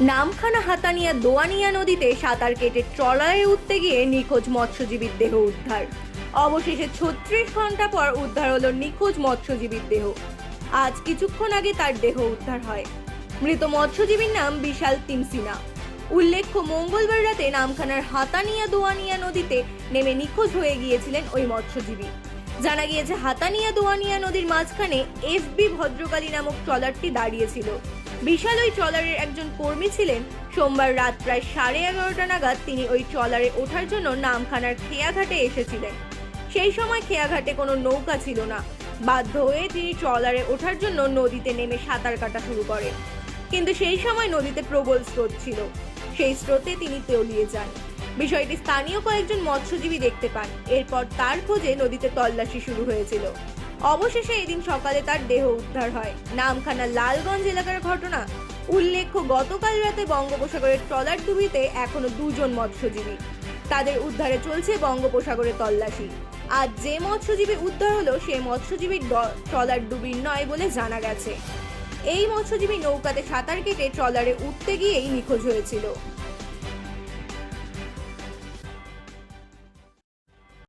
নামখানা হাতানিয়া দোয়ানিয়া নদীতে সাঁতার কেটে ট্রলারে উঠতে গিয়ে নিখোঁজ মৎস্যজীবীর দেহ উদ্ধার। অবশেষে ছত্রিশ ঘণ্টা পর উদ্ধার হলো নিখোঁজ মৎস্যজীবীর দেহ। আজ কিছুক্ষণ আগে তার দেহ উদ্ধার হয়। মৃত মৎস্যজীবীর নাম বিশাল তিমসিনা। উল্লেখ্য, মঙ্গলবার রাতে নামখানার হাতানিয়া দোয়ানিয়া নদীতে নেমে নিখোঁজ হয়ে গিয়েছিলেন ওই মৎস্যজীবী। জানা গিয়েছে, হাতানিয়া দোয়ানিয়া নদীর মাঝখানে এফবি ভদ্রকালী নামক ট্রলারটি দাঁড়িয়েছিল বিশাল ওই ট্রলারের একজন কর্মী ছিলেন। সোমবার রাত প্রায় সাড়ে এগারোটা নাগাদ তিনি ওই ট্রলারে ওঠার জন্য নামখানার খেয়াঘাটে এসেছিলেন। সেই সময় খেয়াঘাটে কোনো নৌকা ছিল না। বাধ্য হয়ে তিনি ট্রলারে ওঠার জন্য নদীতে নেমে সাঁতার কাটা শুরু করেন। কিন্তু সেই সময় নদীতে প্রবল স্রোত ছিল। সেই স্রোতে তিনি তলিয়ে যান। বিষয়টি স্থানীয় কয়েকজন মৎস্যজীবী দেখতে পান। এরপর তার খোঁজে নদীতে তল্লাশি শুরু হয়েছিল। অবশেষে এদিন সকালে তার দেহ উদ্ধার হয়। নামখানা লালগঞ্জ এলাকার ঘটনা উল্লেখ্য, গতকাল রাতে বঙ্গোপসাগরের ট্রলার ডুবিতে এখনও দুজন মৎস্যজীবী। তাদের উদ্ধারে চলছে বঙ্গোপসাগরে তল্লাশি। আর যে মৎস্যজীবী উদ্ধার হলো, সে মৎস্যজীবীর ট্রলার ডুবির নয় বলে জানা গেছে। এই মৎস্যজীবী নৌকাতে সাঁতার কেটে ট্রলারে উঠতে গিয়েই নিখোঁজ হয়েছিল।